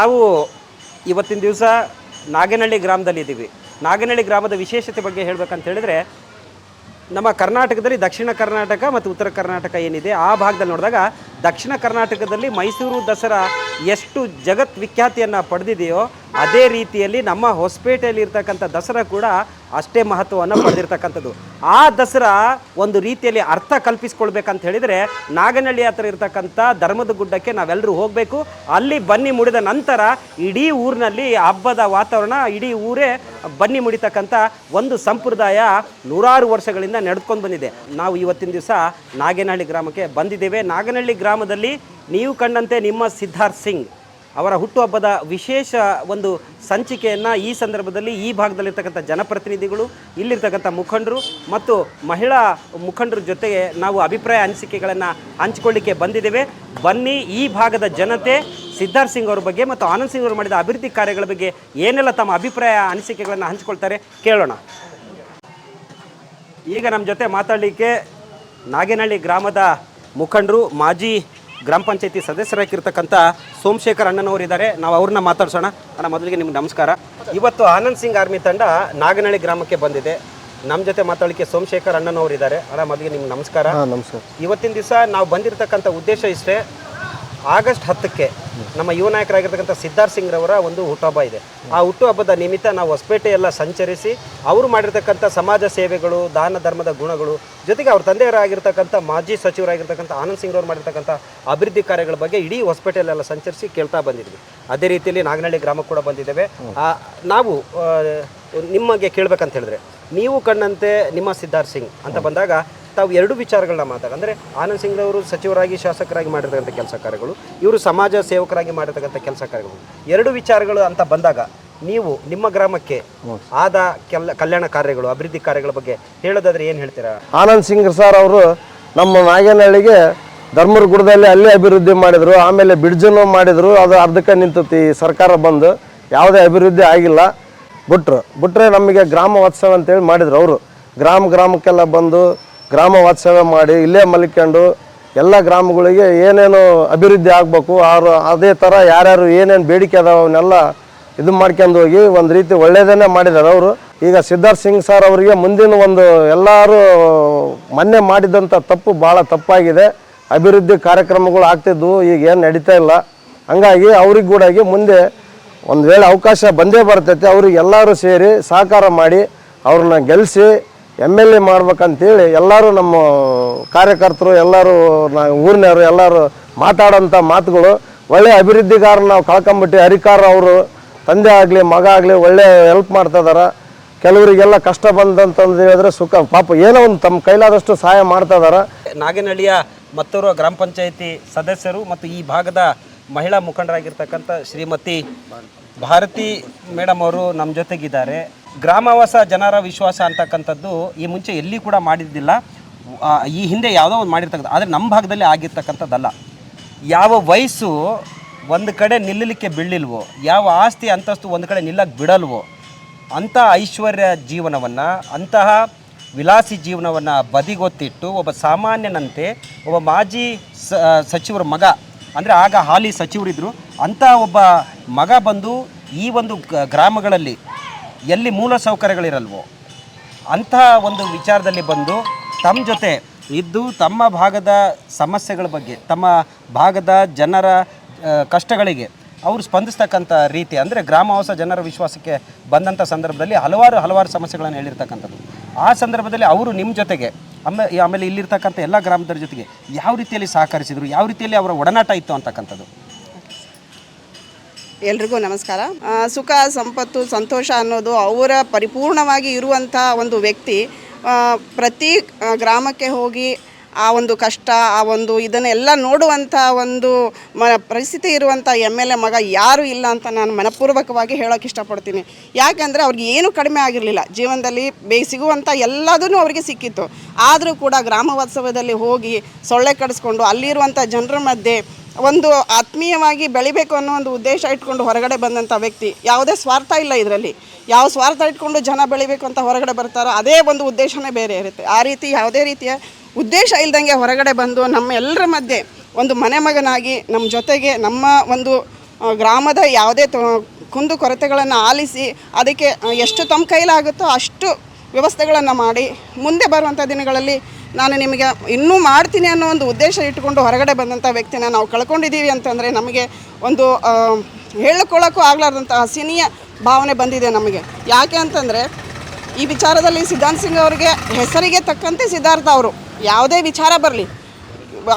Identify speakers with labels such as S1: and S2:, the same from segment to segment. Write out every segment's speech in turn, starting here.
S1: ನಾವು ಇವತ್ತಿನ ದಿವಸ ನಾಗನಹಳ್ಳಿ ಗ್ರಾಮದಲ್ಲಿದ್ದೀವಿ ನಾಗನಹಳ್ಳಿ ಗ್ರಾಮದ ವಿಶೇಷತೆ ಬಗ್ಗೆ ಹೇಳಬೇಕಂತ ಹೇಳಿದ್ರೆ, ನಮ್ಮ ಕರ್ನಾಟಕದಲ್ಲಿ ದಕ್ಷಿಣ ಕರ್ನಾಟಕ ಮತ್ತು ಉತ್ತರ ಕರ್ನಾಟಕ ಏನಿದೆ, ಆ ಭಾಗದಲ್ಲಿ ನೋಡಿದಾಗ ದಕ್ಷಿಣ ಕರ್ನಾಟಕದಲ್ಲಿ ಮೈಸೂರು ದಸರಾ ಎಷ್ಟು ಜಗತ್ ವಿಖ್ಯಾತಿಯನ್ನು ಪಡೆದಿದೆಯೋ ಅದೇ ರೀತಿಯಲ್ಲಿ ನಮ್ಮ ಹೊಸಪೇಟೆಯಲ್ಲಿ ಇರ್ತಕ್ಕಂಥ ದಸರಾ ಕೂಡ ಅಷ್ಟೇ ಮಹತ್ವವನ್ನು ಪಡೆದಿರ್ತಕ್ಕಂಥದ್ದು. ಆ ದಸರಾ ಒಂದು ರೀತಿಯಲ್ಲಿ ಅರ್ಥ ಕಲ್ಪಿಸ್ಕೊಳ್ಬೇಕಂತ ಹೇಳಿದರೆ ನಾಗನಹಳ್ಳಿ ಹತ್ರ ಇರ್ತಕ್ಕಂಥ ಧರ್ಮದ ಗುಡ್ಡಕ್ಕೆ ನಾವೆಲ್ಲರೂ ಹೋಗಬೇಕು. ಅಲ್ಲಿ ಬನ್ನಿ ಮುಡಿದ ನಂತರ ಇಡೀ ಊರಿನಲ್ಲಿ ಹಬ್ಬದ ವಾತಾವರಣ, ಇಡೀ ಊರೇ ಬನ್ನಿ ಮುಡಿತಕ್ಕಂಥ ಒಂದು ಸಂಪ್ರದಾಯ ನೂರಾರು ವರ್ಷಗಳಿಂದ ನಡೆದುಕೊಂಡು ಬಂದಿದೆ. ನಾವು ಇವತ್ತಿನ ದಿವಸ ನಾಗೇನಹಳ್ಳಿ ಗ್ರಾಮಕ್ಕೆ ಬಂದಿದ್ದೇವೆ. ನಾಗನಹಳ್ಳಿ ಗ್ರಾಮದಲ್ಲಿ ನೀವು ಕಂಡಂತೆ ನಿಮ್ಮ ಸಿದ್ಧಾರ್ಥ್ ಸಿಂಗ್. ಅವರ ಹುಟ್ಟುಹಬ್ಬದ ವಿಶೇಷ ಒಂದು ಸಂಚಿಕೆಯನ್ನು ಈ ಸಂದರ್ಭದಲ್ಲಿ ಈ ಭಾಗದಲ್ಲಿರ್ತಕ್ಕಂಥ ಜನಪ್ರತಿನಿಧಿಗಳು, ಇಲ್ಲಿರ್ತಕ್ಕಂಥ ಮುಖಂಡರು ಮತ್ತು ಮಹಿಳಾ ಮುಖಂಡರ ಜೊತೆಗೆ ನಾವು ಅಭಿಪ್ರಾಯ ಅನಿಸಿಕೆಗಳನ್ನು ಹಂಚಿಕೊಳ್ಳಿಕ್ಕೆ ಬಂದಿದ್ದೇವೆ. ಬನ್ನಿ, ಈ ಭಾಗದ ಜನತೆ, ಸಿದ್ಧಾರ್ಥ ಸಿಂಗ್ ಅವ್ರ ಬಗ್ಗೆ ಮತ್ತು ಆನಂದ್ ಸಿಂಗ್ ಅವರು ಮಾಡಿದ ಅಭಿವೃದ್ಧಿ ಕಾರ್ಯಗಳ ಬಗ್ಗೆ ಏನೆಲ್ಲ ತಮ್ಮ ಅಭಿಪ್ರಾಯ ಅನಿಸಿಕೆಗಳನ್ನು ಹಂಚಿಕೊಳ್ತಾರೆ ಕೇಳೋಣ. ಈಗ ನಮ್ಮ ಜೊತೆ ಮಾತಾಡಲಿಕ್ಕೆ ನಾಗೇನಹಳ್ಳಿ ಗ್ರಾಮದ ಮುಖಂಡರು ಮಾಜಿ ಗ್ರಾಮ ಪಂಚಾಯತಿ ಸದಸ್ಯರಾಗಿರ್ತಕ್ಕಂಥ ಸೋಮಶೇಖರ್ ಅಣ್ಣನವರು ಇದ್ದಾರೆ ನಾವು ಅವ್ರನ್ನ ಮಾತಾಡ್ಸೋಣ. ಅಣ್ಣ ಮೊದಲಿಗೆ ನಿಮ್ಗೆ ನಮಸ್ಕಾರ. ಇವತ್ತು ಆನಂದ್ ಸಿಂಗ್ ಆರ್ಮಿ ತಂಡ ನಾಗನಹಳ್ಳಿ ಗ್ರಾಮಕ್ಕೆ ಬಂದಿದೆ. ನಮ್ಮ ಜೊತೆ ಮಾತಾಡಲಿಕ್ಕೆ ಸೋಮಶೇಖರ್ ಅಣ್ಣನವರು ಇದ್ದಾರೆ ಅಣ್ಣ ಮೊದಲಿಗೆ ನಿಮ್ಗೆ ನಮಸ್ಕಾರ.
S2: ನಮಸ್ಕಾರ.
S1: ಇವತ್ತಿನ ದಿವಸ ನಾವು ಬಂದಿರತಕ್ಕಂಥ ಉದ್ದೇಶ ಇಷ್ಟೇ. ಆಗಸ್ಟ್ ಹತ್ತಕ್ಕೆ ನಮ್ಮ ಯುವ ನಾಯಕರಾಗಿರ್ತಕ್ಕಂಥ ಸಿದ್ಧಾರ್ಥ್ ಸಿಂಗ್ ರವರ ಒಂದು ಹುಟ್ಟುಹಬ್ಬ ಇದೆ. ಆ ಹುಟ್ಟುಹಬ್ಬದ ನಿಮಿತ್ತ ನಾವು ಹೊಸಪೇಟೆ ಎಲ್ಲ ಸಂಚರಿಸಿ ಅವರು ಮಾಡಿರ್ತಕ್ಕಂಥ ಸಮಾಜ ಸೇವೆಗಳು, ದಾನ ಧರ್ಮದ ಗುಣಗಳು, ಜೊತೆಗೆ ಅವ್ರ ತಂದೆಯವರಾಗಿರ್ತಕ್ಕಂಥ ಮಾಜಿ ಸಚಿವರಾಗಿರ್ತಕ್ಕಂಥ ಆನಂದ್ ಸಿಂಗ್ ಅವರು ಮಾಡಿರ್ತಕ್ಕಂಥ ಅಭಿವೃದ್ಧಿ ಕಾರ್ಯಗಳ ಬಗ್ಗೆ ಇಡೀ ಹೊಸಪೇಟೆಯಲ್ಲೆಲ್ಲ ಸಂಚರಿಸಿ ಕೇಳ್ತಾ ಬಂದಿದ್ವಿ. ಅದೇ ರೀತಿಯಲ್ಲಿ ನಾಗನಹಳ್ಳಿ ಗ್ರಾಮಕ್ಕೆ ಕೂಡ ಬಂದಿದ್ದೇವೆ. ನಾವು ನಿಮಗೆ ಕೇಳಬೇಕಂತ ಹೇಳಿದ್ರೆ, ನೀವು ಕಣ್ಣಂತೆ ನಿಮ್ಮ ಸಿದ್ಧಾರ್ಥ ಸಿಂಗ್ ಅಂತ ಬಂದಾಗ ತಾವು ಎರಡು ವಿಚಾರಗಳನ್ನ ಮಾತಾಡ. ಅಂದರೆ ಆನಂದ್ ಸಿಂಗ್ ಅವರು ಸಚಿವರಾಗಿ ಶಾಸಕರಾಗಿ ಮಾಡಿರ್ತಕ್ಕಂಥ ಕೆಲಸ ಕಾರ್ಯಗಳು, ಇವರು ಸಮಾಜ ಸೇವಕರಾಗಿ ಮಾಡಿರ್ತಕ್ಕಂಥ ಕೆಲಸ ಕಾರ್ಯಗಳು. ಎರಡು ವಿಚಾರಗಳು ಅಂತ ಬಂದಾಗ ನೀವು ನಿಮ್ಮ ಗ್ರಾಮಕ್ಕೆ ಆದ ಕೆಲ ಕಲ್ಯಾಣ ಕಾರ್ಯಗಳು, ಅಭಿವೃದ್ಧಿ ಕಾರ್ಯಗಳ ಬಗ್ಗೆ ಹೇಳೋದಾದ್ರೆ ಏನು ಹೇಳ್ತೀರಾ?
S2: ಆನಂದ್ ಸಿಂಗ್ ಸರ್ ಅವರು ನಮ್ಮ ನಾಗೇನಹಳ್ಳಿಗೆ ಧರ್ಮರ ಗುಡದಲ್ಲಿ ಅಲ್ಲೇ ಅಭಿವೃದ್ಧಿ ಮಾಡಿದರು, ಆಮೇಲೆ ಬಿಡ್ಜನ್ನು ಮಾಡಿದರು, ಅದು ಅರ್ಧಕ್ಕೆ ನಿಂತತಿ. ಸರ್ಕಾರ ಬಂದು ಯಾವುದೇ ಅಭಿವೃದ್ಧಿ ಆಗಿಲ್ಲ. ಬಿಟ್ರು, ಬಿಟ್ರೆ ನಮಗೆ ಗ್ರಾಮ ವಾತ್ಸವ ಅಂತೇಳಿ ಮಾಡಿದ್ರು ಅವರು. ಗ್ರಾಮ ಗ್ರಾಮಕ್ಕೆಲ್ಲ ಬಂದು ಗ್ರಾಮ ವಾತ್ಸವ್ಯ ಮಾಡಿ ಇಲ್ಲೇ ಮಲ್ಕೊಂಡು ಎಲ್ಲ ಗ್ರಾಮಗಳಿಗೆ ಏನೇನು ಅಭಿವೃದ್ಧಿ ಆಗಬೇಕು ಅವರು ಅದೇ ಥರ ಯಾರ್ಯಾರು ಏನೇನು ಬೇಡಿಕೆ ಅದಾವ ಅವನ್ನೆಲ್ಲ ಇದು ಮಾಡ್ಕೊಂಡು ಹೋಗಿ ಒಂದು ರೀತಿ ಒಳ್ಳೆಯದನ್ನೇ ಮಾಡಿದ್ದಾರೆ ಅವರು. ಈಗ ಸಿದ್ಧಾರ್ಥ್ ಸಿಂಗ್ ಸರ್ ಅವರಿಗೆ ಮುಂದಿನ ಒಂದು ಎಲ್ಲರೂ ಮೊನ್ನೆ ಮಾಡಿದಂಥ ತಪ್ಪು ಭಾಳ ತಪ್ಪಾಗಿದೆ. ಅಭಿವೃದ್ಧಿ ಕಾರ್ಯಕ್ರಮಗಳು ಆಗ್ತಿದ್ವು, ಈಗ ಏನು ನಡೀತಾ ಇಲ್ಲ. ಹಂಗಾಗಿ ಅವ್ರಿಗೆ ಕೂಡ ಮುಂದೆ ಒಂದು ವೇಳೆ ಅವಕಾಶ ಬಂದೇ ಬರ್ತೈತೆ, ಅವ್ರಿಗೆ ಎಲ್ಲರೂ ಸೇರಿ ಸಹಕಾರ ಮಾಡಿ ಅವ್ರನ್ನ ಗೆಲ್ಲಿಸಿ ಎಂ ಎಲ್ ಎ ಮಾಡ್ಬೇಕಂತೇಳಿ ಎಲ್ಲರೂ ನಮ್ಮ ಕಾರ್ಯಕರ್ತರು, ಎಲ್ಲರೂ ನಾ ಊರಿನವರು, ಎಲ್ಲರೂ ಮಾತಾಡೋಂಥ ಮಾತುಗಳು ಒಳ್ಳೆಯ ಅಭಿವೃದ್ಧಿಗಾರರು ನಾವು ಕಳ್ಕೊಂಬಿಟ್ಟು ಹರಿಕಾರ ಅವರು, ತಂದೆ ಆಗಲಿ, ಮಗ ಆಗಲಿ ಒಳ್ಳೆ ಹೆಲ್ಪ್ ಮಾಡ್ತಾ ಇದಾರೆ. ಕೆಲವರಿಗೆಲ್ಲ ಕಷ್ಟ ಬಂದಂತಂದು ಹೇಳಿದ್ರೆ ಸುಖ, ಪಾಪ ಏನೋ ಒಂದು ತಮ್ಮ ಕೈಲಾದಷ್ಟು ಸಹಾಯ ಮಾಡ್ತಾ ಇದಾರೆ.
S1: ನಾಗನಹಳ್ಳಿಯ ಮತ್ತೂರು ಗ್ರಾಮ ಪಂಚಾಯಿತಿ ಸದಸ್ಯರು ಮತ್ತು ಈ ಭಾಗದ ಮಹಿಳಾ ಮುಖಂಡರಾಗಿರ್ತಕ್ಕಂಥ ಶ್ರೀಮತಿ ಭಾರತಿ ಮೇಡಮ್ ಅವರು ನಮ್ಮ ಜೊತೆಗಿದ್ದಾರೆ. ಗ್ರಾಮವಾಸ ಜನರ ವಿಶ್ವಾಸ ಅಂತಕ್ಕಂಥದ್ದು ಈ ಮುಂಚೆ ಎಲ್ಲಿ ಕೂಡ ಮಾಡಿದ್ದಿಲ್ಲ. ಈ ಹಿಂದೆ ಯಾವುದೋ ಒಂದು ಮಾಡಿರ್ತಕ್ಕಂಥ, ಆದರೆ ನಮ್ಮ ಭಾಗದಲ್ಲಿ ಆಗಿರ್ತಕ್ಕಂಥದ್ದಲ್ಲ. ಯಾವ ವಯಸ್ಸು ಒಂದು ಕಡೆ ನಿಲ್ಲಲಿಕ್ಕೆ ಬೀಳಿಲ್ವೋ ಯಾವ ಆಸ್ತಿ ಅಂತಸ್ತು ಒಂದು ಕಡೆ ನಿಲ್ಲಕ್ಕೆ ಬಿಡಲ್ವೋ, ಅಂಥ ಐಶ್ವರ್ಯ ಜೀವನವನ್ನು, ಅಂತಹ ವಿಲಾಸಿ ಜೀವನವನ್ನು ಬದಿಗೊತ್ತಿಟ್ಟು ಒಬ್ಬ ಸಾಮಾನ್ಯನಂತೆ ಒಬ್ಬ ಮಾಜಿ ಸಚಿವರ ಮಗ, ಅಂದರೆ ಆಗ ಹಾಲಿ ಸಚಿವರಿದ್ದರು ಅಂಥ ಒಬ್ಬ ಮಗ ಬಂದು ಈ ಒಂದು ಗ್ರಾಮಗಳಲ್ಲಿ ಎಲ್ಲಿ ಮೂಲ ಸೌಕರ್ಯಗಳಿರಲ್ವೋ, ಅಂತಹ ಒಂದು ವಿಚಾರದಲ್ಲಿ ಬಂದು ತಮ್ಮ ಜೊತೆ ಇದ್ದು ತಮ್ಮ ಭಾಗದ ಸಮಸ್ಯೆಗಳ ಬಗ್ಗೆ, ತಮ್ಮ ಭಾಗದ ಜನರ ಕಷ್ಟಗಳಿಗೆ ಅವರು ಸ್ಪಂದಿಸ್ತಕ್ಕಂಥ ರೀತಿ, ಅಂದರೆ ಗ್ರಾಮವಾಸ ಜನರ ವಿಶ್ವಾಸಕ್ಕೆ ಬಂದಂಥ ಸಂದರ್ಭದಲ್ಲಿ ಹಲವಾರು ಹಲವಾರು ಸಮಸ್ಯೆಗಳನ್ನು ಹೇಳಿರ್ತಕ್ಕಂಥದ್ದು. ಆ ಸಂದರ್ಭದಲ್ಲಿ ಅವರು ನಿಮ್ಮ ಜೊತೆಗೆ ಆಮೇಲೆ ಆಮೇಲೆ ಇಲ್ಲಿರ್ತಕ್ಕಂಥ ಎಲ್ಲ ಗ್ರಾಮದವ್ರ ಜೊತೆಗೆ ಯಾವ ರೀತಿಯಲ್ಲಿ ಸಹಕರಿಸಿದರು, ಯಾವ ರೀತಿಯಲ್ಲಿ ಅವರ ಒಡನಾಟ ಇತ್ತು ಅಂತಕ್ಕಂಥದ್ದು.
S3: ಎಲ್ರಿಗೂ ನಮಸ್ಕಾರ. ಸುಖ ಸಂಪತ್ತು ಸಂತೋಷ ಅನ್ನೋದು ಅವರ ಪರಿಪೂರ್ಣವಾಗಿ ಇರುವಂಥ ಒಂದು ವ್ಯಕ್ತಿ ಪ್ರತಿ ಗ್ರಾಮಕ್ಕೆ ಹೋಗಿ ಆ ಒಂದು ಕಷ್ಟ, ಆ ಒಂದು ಇದನ್ನೆಲ್ಲ ನೋಡುವಂಥ ಒಂದು ಮ, ಪರಿಸ್ಥಿತಿ ಇರುವಂಥ ಎಂ ಎಲ್ ಎ ಮಗ ಯಾರೂ ಇಲ್ಲ ಅಂತ ನಾನು ಮನಪೂರ್ವಕವಾಗಿ ಹೇಳೋಕೆ ಇಷ್ಟಪಡ್ತೀನಿ. ಯಾಕೆಂದರೆ ಅವ್ರಿಗೆ ಏನೂ ಕಡಿಮೆ ಆಗಿರಲಿಲ್ಲ. ಜೀವನದಲ್ಲಿ ಬೇ, ಸಿಗುವಂಥ ಎಲ್ಲದೂ ಅವರಿಗೆ ಸಿಕ್ಕಿತ್ತು. ಆದರೂ ಕೂಡ ಗ್ರಾಮೋತ್ಸವದಲ್ಲಿ ಹೋಗಿ ಸೊಳ್ಳೆ ಕಡಿಸ್ಕೊಂಡು ಅಲ್ಲಿರುವಂಥ ಜನರ ಮಧ್ಯೆ ಒಂದು ಆತ್ಮೀಯವಾಗಿ ಬೆಳಿಬೇಕು ಅನ್ನೋ ಒಂದು ಉದ್ದೇಶ ಇಟ್ಕೊಂಡು ಹೊರಗಡೆ ಬಂದಂಥ ವ್ಯಕ್ತಿ, ಯಾವುದೇ ಸ್ವಾರ್ಥ ಇಲ್ಲ ಇದರಲ್ಲಿ. ಯಾವ ಸ್ವಾರ್ಥ ಇಟ್ಕೊಂಡು ಜನ ಬೆಳಿಬೇಕು ಅಂತ ಹೊರಗಡೆ ಬರ್ತಾರೋ ಅದೇ ಒಂದು ಉದ್ದೇಶನೇ ಬೇರೆ ಇರುತ್ತೆ. ಆ ರೀತಿ ಯಾವುದೇ ರೀತಿಯ ಉದ್ದೇಶ ಇಲ್ದಂಗೆ ಹೊರಗಡೆ ಬಂದು ನಮ್ಮ ಎಲ್ಲರ ಮಧ್ಯೆ ಒಂದು ಮನೆ ಮಗನಾಗಿ ನಮ್ಮ ಜೊತೆಗೆ ನಮ್ಮ ಒಂದು ಗ್ರಾಮದ ಯಾವುದೇ ಕುಂದು ಕೊರತೆಗಳನ್ನು ಆಲಿಸಿ ಅದಕ್ಕೆ ಎಷ್ಟು ತಮ್ಮ ಕೈಲಾಗುತ್ತೋ ಅಷ್ಟು ವ್ಯವಸ್ಥೆಗಳನ್ನು ಮಾಡಿ ಮುಂದೆ ಬರುವಂಥ ದಿನಗಳಲ್ಲಿ ನಾನು ನಿಮಗೆ ಇನ್ನೂ ಮಾಡ್ತೀನಿ ಅನ್ನೋ ಒಂದು ಉದ್ದೇಶ ಇಟ್ಟುಕೊಂಡು ಹೊರಗಡೆ ಬಂದಂಥ ವ್ಯಕ್ತಿನ ನಾವು ಕಳ್ಕೊಂಡಿದ್ದೀವಿ ಅಂತಂದರೆ ನಮಗೆ ಒಂದು ಹೇಳಿಕೊಳ್ಳೋಕ್ಕೂ ಆಗಲಾರ್ದಂಥ ಸಿನಿಯ ಭಾವನೆ ಬಂದಿದೆ ನಮಗೆ. ಯಾಕೆ ಅಂತಂದರೆ ಈ ವಿಚಾರದಲ್ಲಿ ಸಿದ್ಧಾಂತ್ ಸಿಂಗ್ ಅವರಿಗೆ ಹೆಸರಿಗೆ ತಕ್ಕಂತೆ ಸಿದ್ಧಾರ್ಥ ಅವರು. ಯಾವುದೇ ವಿಚಾರ ಬರಲಿ,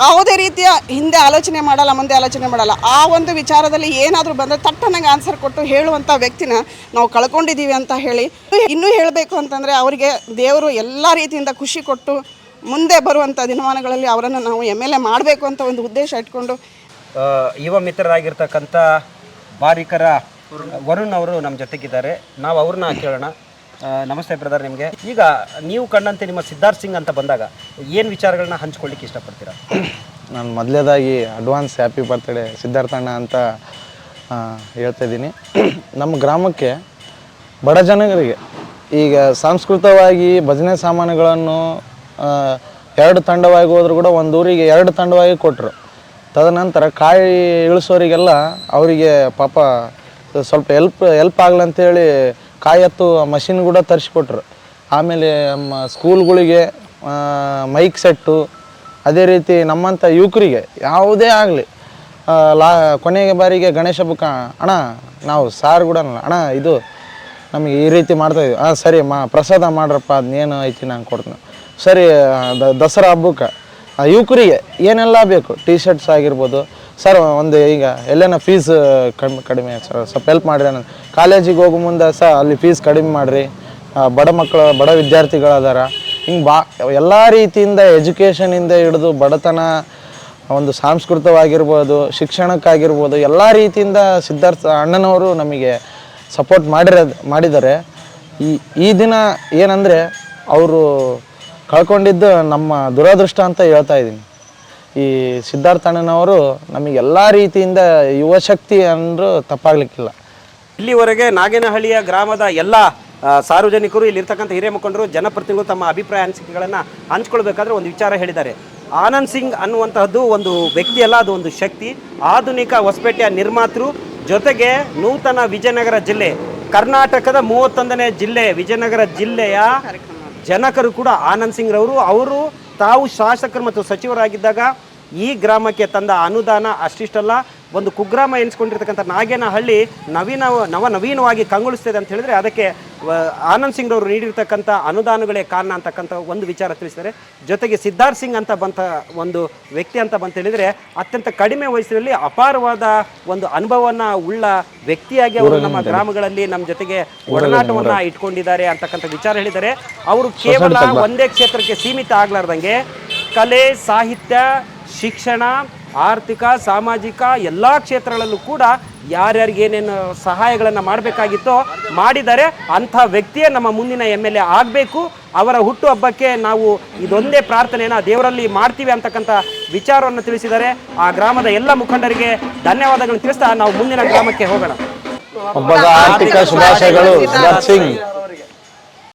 S3: ಯಾವುದೇ ರೀತಿಯ ಹಿಂದೆ ಆಲೋಚನೆ ಮಾಡಲ್ಲ, ಮುಂದೆ ಆಲೋಚನೆ ಮಾಡಲ್ಲ, ಆ ಒಂದು ವಿಚಾರದಲ್ಲಿ ಏನಾದರೂ ಬಂದರೆ ತಟ್ಟನಾಗ ಆನ್ಸರ್ ಕೊಟ್ಟು ಹೇಳುವಂಥ ವ್ಯಕ್ತಿನ ನಾವು ಕಳ್ಕೊಂಡಿದ್ದೀವಿ ಅಂತ ಹೇಳಿ, ಇನ್ನೂ ಹೇಳಬೇಕು ಅಂತಂದರೆ ಅವರಿಗೆ ದೇವರು ಎಲ್ಲ ರೀತಿಯಿಂದ ಖುಷಿ ಕೊಟ್ಟು ಮುಂದೆ ಬರುವಂಥ ದಿನಮಾನಗಳಲ್ಲಿ ಅವರನ್ನು ನಾವು ಎಂ ಎಲ್ ಎ ಮಾಡಬೇಕು ಅಂತ ಒಂದು ಉದ್ದೇಶ ಇಟ್ಕೊಂಡು
S1: ಯುವ ಮಿತ್ರರಾಗಿರ್ತಕ್ಕಂಥ ಬಾರಿಕರ ವರುಣ್ ಅವರು ನಮ್ಮ ಜೊತೆಗಿದ್ದಾರೆ. ನಾವು ಅವ್ರನ್ನ ಕೇಳೋಣ. ನಮಸ್ತೆ ಬ್ರದರ್ ನಿಮಗೆ. ಈಗ ನೀವು ಕಂಡಂತೆ ನಿಮ್ಮ ಸಿದ್ಧಾರ್ಥ್ ಸಿಂಗ್ ಅಂತ ಬಂದಾಗ ಏನು ವಿಚಾರಗಳನ್ನ ಹಂಚ್ಕೊಳ್ಳಿಕ್ಕೆ ಇಷ್ಟಪಡ್ತೀರಾ?
S4: ನಾನು ಮೊದಲೇದಾಗಿ ಅಡ್ವಾನ್ಸ್ ಹ್ಯಾಪಿ ಬರ್ತ್ಡೇ ಸಿದ್ಧಾರ್ಥಣ್ಣ ಅಂತ ಹೇಳ್ತಾ ಇದ್ದೀನಿ. ನಮ್ಮ ಗ್ರಾಮಕ್ಕೆ ಬಡ ಜನಗಳಿಗೆ ಈಗ ಸಾಂಸ್ಕೃತವಾಗಿ ಭಜನೆ ಸಾಮಾನುಗಳನ್ನು ಎರಡು ತಂಡವಾಗಿ ಹೋದ್ರು ಕೂಡ ಒಂದು ಊರಿಗೆ ಎರಡು ತಂಡವಾಗಿ ಕೊಟ್ಟರು ತದನಂತರ ಕಾಯಿ ಇಳಿಸೋರಿಗೆಲ್ಲ ಅವರಿಗೆ ಪಾಪ ಸ್ವಲ್ಪ ಎಲ್ಪ್ ಎಲ್ಪ್ ಆಗ್ಲಂತೇಳಿ ಕಾಯಿ ಎತ್ತು ಮಷಿನ್ ಕೂಡ ತರಿಸ್ಕೊಟ್ರು. ಆಮೇಲೆ ನಮ್ಮ ಸ್ಕೂಲ್ಗಳಿಗೆ ಮೈಕ್ ಸೆಟ್ಟು, ಅದೇ ರೀತಿ ನಮ್ಮಂಥ ಯುವಕರಿಗೆ ಯಾವುದೇ ಆಗಲಿ ಲಾ, ಕೊನೆಗೆ ಬಾರಿಗೆ ಗಣೇಶ ಹಬ್ಬಕ್ಕೆ, ಅಣ್ಣ, ನಾವು ಸಾರ್ ಕೂಡ. ಅಣ್ಣ, ಇದು ನಮಗೆ ಈ ರೀತಿ ಮಾಡ್ತಾಯಿದ್ವಿ ಹಾಂ ಸರಿ, ಮಾ, ಪ್ರಸಾದ ಮಾಡ್ರಪ್ಪ ಅದನ್ನೇನು ಐತಿ ನಾನು ಕೊಡ್ತೀನಿ. ಸರಿ ದಸರಾ ಹಬ್ಬಕ್ಕೆ ಯುವಕರಿಗೆ ಏನೆಲ್ಲ ಬೇಕು? ಟಿ ಶರ್ಟ್ಸ್ ಆಗಿರ್ಬೋದು ಸರ್, ಒಂದು ಈಗ ಎಲ್ಲೇನ ಫೀಸ್ ಕಡಿಮೆ ಕಡಿಮೆ ಸರ್. ಸ್ವಲ್ಪ ಹೆಲ್ಪ್ ಮಾಡಿರಿ ಅನ್ನೋದು ಕಾಲೇಜಿಗೆ ಹೋಗೋ ಮುಂದೆ ಸರ್ ಅಲ್ಲಿ ಫೀಸ್ ಕಡಿಮೆ ಮಾಡಿರಿ. ಬಡ ಮಕ್ಕಳು, ಬಡ ವಿದ್ಯಾರ್ಥಿಗಳದಾರ. ಹಿಂಗೆ ಬಾ, ಎಲ್ಲ ರೀತಿಯಿಂದ ಎಜುಕೇಷನಿಂದ ಹಿಡಿದು ಬಡತನ ಒಂದು ಸಾಂಸ್ಕೃತವಾಗಿರ್ಬೋದು, ಶಿಕ್ಷಣಕ್ಕಾಗಿರ್ಬೋದು, ಎಲ್ಲ ರೀತಿಯಿಂದ ಸಿದ್ಧಾರ್ಥ ಅಣ್ಣನವರು ನಮಗೆ ಸಪೋರ್ಟ್ ಮಾಡಿರೋದು, ಮಾಡಿದ್ದಾರೆ. ಈ ಈ ದಿನ ಏನಂದರೆ, ಅವರು ಕಳ್ಕೊಂಡಿದ್ದು ನಮ್ಮ ದುರದೃಷ್ಟ ಅಂತ ಹೇಳ್ತಾ ಇದ್ದೀನಿ. ಈ ಸಿದ್ಧಾರ್ಥಣ್ಣನವರು ನಮಗೆ ಎಲ್ಲ ರೀತಿಯಿಂದ ಯುವಶಕ್ತಿ ಅಂದರೂ ತಪ್ಪಾಗ್ಲಿಕ್ಕಿಲ್ಲ.
S1: ಇಲ್ಲಿವರೆಗೆ ನಾಗೇನಹಳ್ಳಿಯ ಗ್ರಾಮದ ಎಲ್ಲ ಸಾರ್ವಜನಿಕರು ಇಲ್ಲಿರ್ತಕ್ಕಂಥ ಹಿರಿಯ ಮುಖಂಡರು ಜನಪ್ರತಿನಿಧಿಗಳು ತಮ್ಮ ಅಭಿಪ್ರಾಯ, ಅನಿಸಿಕೆಗಳನ್ನು ಹಂಚ್ಕೊಳ್ಬೇಕಾದ್ರೆ ಒಂದು ವಿಚಾರ ಹೇಳಿದ್ದಾರೆ. ಆನಂದ್ ಸಿಂಗ್ ಅನ್ನುವಂತಹದ್ದು ಒಂದು ವ್ಯಕ್ತಿಯಲ್ಲ, ಅದು ಒಂದು ಶಕ್ತಿ. ಆಧುನಿಕ ಹೊಸಪೇಟೆಯ ನಿರ್ಮಾತೃ. ಜೊತೆಗೆ ನೂತನ ವಿಜಯನಗರ ಜಿಲ್ಲೆ, ಕರ್ನಾಟಕದ ಮೂವತ್ತೊಂದನೇ ಜಿಲ್ಲೆ, ವಿಜಯನಗರ ಜಿಲ್ಲೆಯ ಜನಕರು ಕೂಡ ಆನಂದ್ ಸಿಂಗ್ರವರು. ಅವರು ತಾವು ಶಾಸಕರು ಮತ್ತು ಸಚಿವರಾಗಿದ್ದಾಗ ಈ ಗ್ರಾಮಕ್ಕೆ ತಂದ ಅನುದಾನ ಅಷ್ಟಿಷ್ಟಲ್ಲ. ಒಂದು ಕುಗ್ರಾಮ ಎನಿಸ್ಕೊಂಡಿರ್ತಕ್ಕಂಥ ನಾಗೇನಹಳ್ಳಿ ನವೀನ ನವ ನವೀನವಾಗಿ ಕಂಗೊಳಿಸ್ತಿದೆ ಅಂತ ಹೇಳಿದ್ರೆ ಅದಕ್ಕೆ ಆನಂದ್ ಸಿಂಗ್ ಅವರು ನೀಡಿರ್ತಕ್ಕಂಥ ಅನುದಾನಗಳೇ ಕಾರಣ ಅಂತಕ್ಕಂಥ ಒಂದು ವಿಚಾರ ತಿಳಿಸಿದ್ದಾರೆ. ಜೊತೆಗೆ ಸಿದ್ಧಾರ್ಥ್ ಸಿಂಗ್ ಅಂತ ಬಂತ ಒಂದು ವ್ಯಕ್ತಿ ಅಂತ ಬಂತ ಹೇಳಿದ್ರೆ ಅತ್ಯಂತ ಕಡಿಮೆ ವಯಸ್ಸಿನಲ್ಲಿ ಅಪಾರವಾದ ಒಂದು ಅನುಭವವನ್ನ ಉಳ್ಳ ವ್ಯಕ್ತಿಯಾಗಿ ಅವರು ನಮ್ಮ ಗ್ರಾಮಗಳಲ್ಲಿ ನಮ್ಮ ಜೊತೆಗೆ ಒಡನಾಟವನ್ನು ಇಟ್ಕೊಂಡಿದ್ದಾರೆ ಅಂತಕ್ಕಂಥ ವಿಚಾರ ಹೇಳಿದ್ದಾರೆ. ಅವರು ಕೇವಲ ಒಂದೇ ಕ್ಷೇತ್ರಕ್ಕೆ ಸೀಮಿತ ಆಗ್ಲಾರ್ದಂಗೆ ಕಲೆ ಸಾಹಿತ್ಯ ಶಿಕ್ಷಣ, ಆರ್ಥಿಕ, ಸಾಮಾಜಿಕ ಎಲ್ಲ ಕ್ಷೇತ್ರಗಳಲ್ಲೂ ಕೂಡ ಯಾರ್ಯಾರಿಗೆ ಏನೇನು ಸಹಾಯಗಳನ್ನು ಮಾಡಬೇಕಾಗಿತ್ತೋ ಮಾಡಿದರೆ ಅಂಥ ವ್ಯಕ್ತಿಯೇ ನಮ್ಮ ಮುಂದಿನ ಎಂ ಎಲ್ ಎ ಆಗಬೇಕು. ಅವರ ಹುಟ್ಟುಹಬ್ಬಕ್ಕೆ ನಾವು ಇದೊಂದೇ ಪ್ರಾರ್ಥನೆಯನ್ನು ದೇವರಲ್ಲಿ ಮಾಡ್ತೀವಿ ಅಂತಕ್ಕಂಥ ವಿಚಾರವನ್ನು ತಿಳಿಸಿದರೆ ಆ ಗ್ರಾಮದ ಎಲ್ಲ ಮುಖಂಡರಿಗೆ ಧನ್ಯವಾದಗಳನ್ನು ತಿಳಿಸ್ತಾ ನಾವು ಮುಂದಿನ ಗ್ರಾಮಕ್ಕೆ ಹೋಗೋಣ.
S4: ಹಬ್ಬದ ಆರ್ಥಿಕ ಶುಭಾಶಯಗಳು. ಸಿಂಗ್.